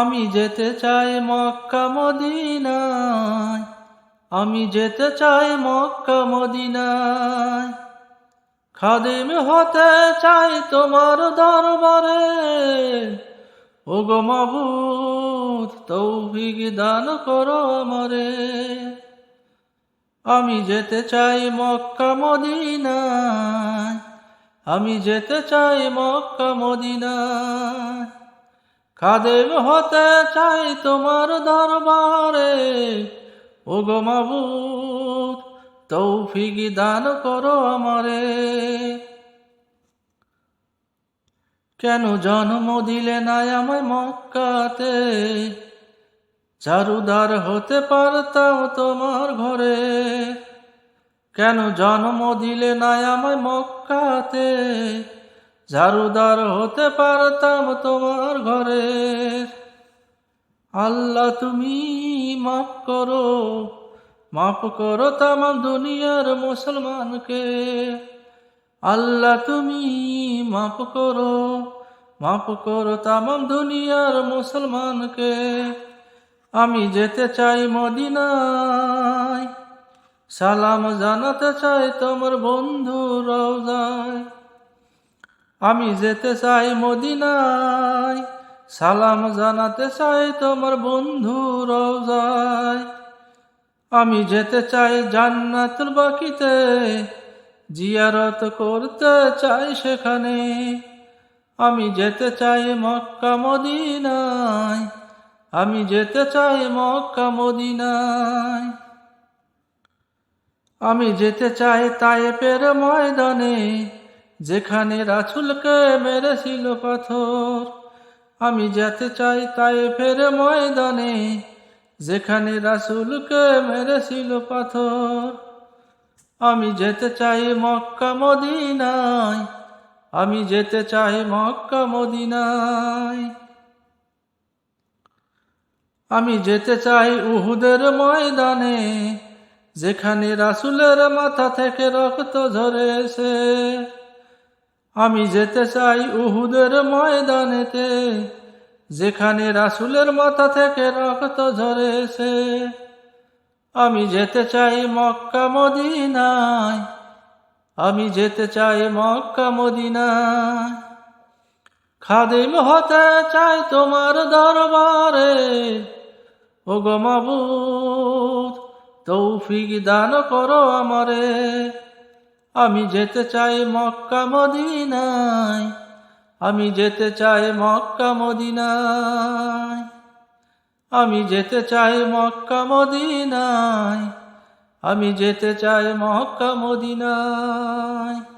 আমি যেতে চাই মক্কা মদিনায়। আমি যেতে চাই মক্কা মদিনায়। খাদিম হতে চাই তোমার দরবারে। ও গো মাবুদ, তৌফিক দান করো আমারে। আমি যেতে চাই মক্কা মদিনায়। আমি যেতে চাই মক্কা মদিনায়। খাদেম হতে চাই তোমার দরবারে? ও গো মাবুদ, তৌফিক দান করো আমারে। কেন জন্ম দিলে নাই আমায় মক্কাতে? চারুদার হতে পারতাম তোমার ঘরে। কেন জন্ম দিলে নাই আমায় মক্কাতে? ঝাড়ুদার হতে পারতাম তোমার ঘরে। আল্লাহ, তুমি মাফ করো। মাফ করো তাম দুনিয়ার মুসলমানকে। আল্লাহ, তুমি মাফ করো। মাফ করো তাম দুনিয়ার মুসলমানকে। আমি যেতে চাই মদিনায়। সালাম জানাতে চাই তোমার বন্ধু রওজায়। আমি যেতে চাই মদিনায়, সালাম জানাতে চাই তোমার বন্ধু রওজায়। আমি যেতে চাই জান্নাতুল বাকিতে, জিয়ারত করতে চাই সেখানে। আমি যেতে চাই মক্কা মদিনায়, আমি যেতে চাই মক্কা মদিনায়। আমি যেতে চাই তায়েপের ময়দানে যেখানে রাসুলকে মেরেছিল পাথর। আমি যেতে চাই তায়েফের ময়দানে, যেখানে রাসুলকে মেরেছিল পাথর। আমি যেতে চাই মক্কা মদিনায়, আমি যেতে চাই মক্কা মদিনায়। আমি যেতে চাই উহুদের ময়দানে, যেখানে রাসুলের মাথা থেকে রক্ত ঝরেছে। আমি যেতে চাই উহুদের ময়দানেতে, যেখানে রাসুলের মাথা থেকে রক্ত ঝরেছে। আমি যেতে চাই মক্কা মদিনায়, আমি যেতে চাই মক্কা মদিনায়। খাদিম হতে চাই তোমার দরবারে ও গো মাবুদ, তৌফিক দান করো আমারে। আমি যেতে চাই মক্কা মদিনায়, আমি যেতে চাই মক্কা মদিনায়। আমি যেতে চাই মক্কা মদিনায়, আমি যেতে চাই মক্কা মদিনায়।